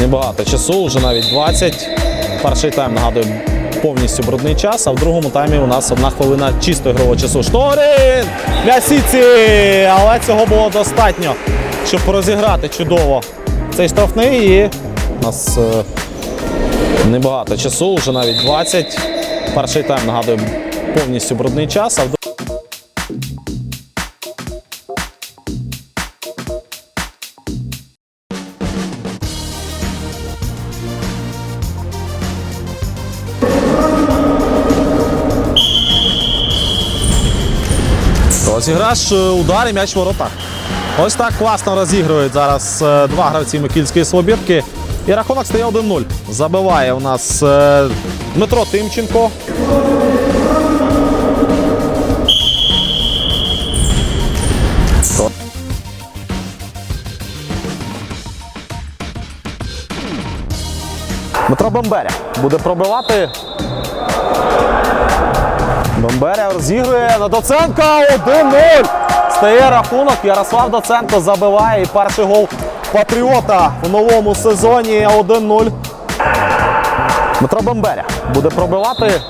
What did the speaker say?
Небагато часу, вже навіть 20. Перший тайм нагадую повністю брудний час, а в другому таймі у нас одна хвилина чисто ігрового часу. Шторин! М'ясіці! Але цього було достатньо, щоб розіграти чудово цей штрафний. І у нас е, небагато часу, вже навіть 20. Перший тайм нагадую повністю брудний час, а в Розіграш, е, удар і м'яч в воротах. Ось так класно розігрують зараз е, два гравці Микільської Слобідки. І рахунок стає 1-0. Забиває у нас е, Дмитро Тимченко. Дмитро Бомберя буде пробивати. Бомберя розігрує на Доценка 1-0. Стає рахунок. Ярослав Доценко забиває і перший гол Патріота в новому сезоні 1-0. Дмитро Бомберя буде пробивати.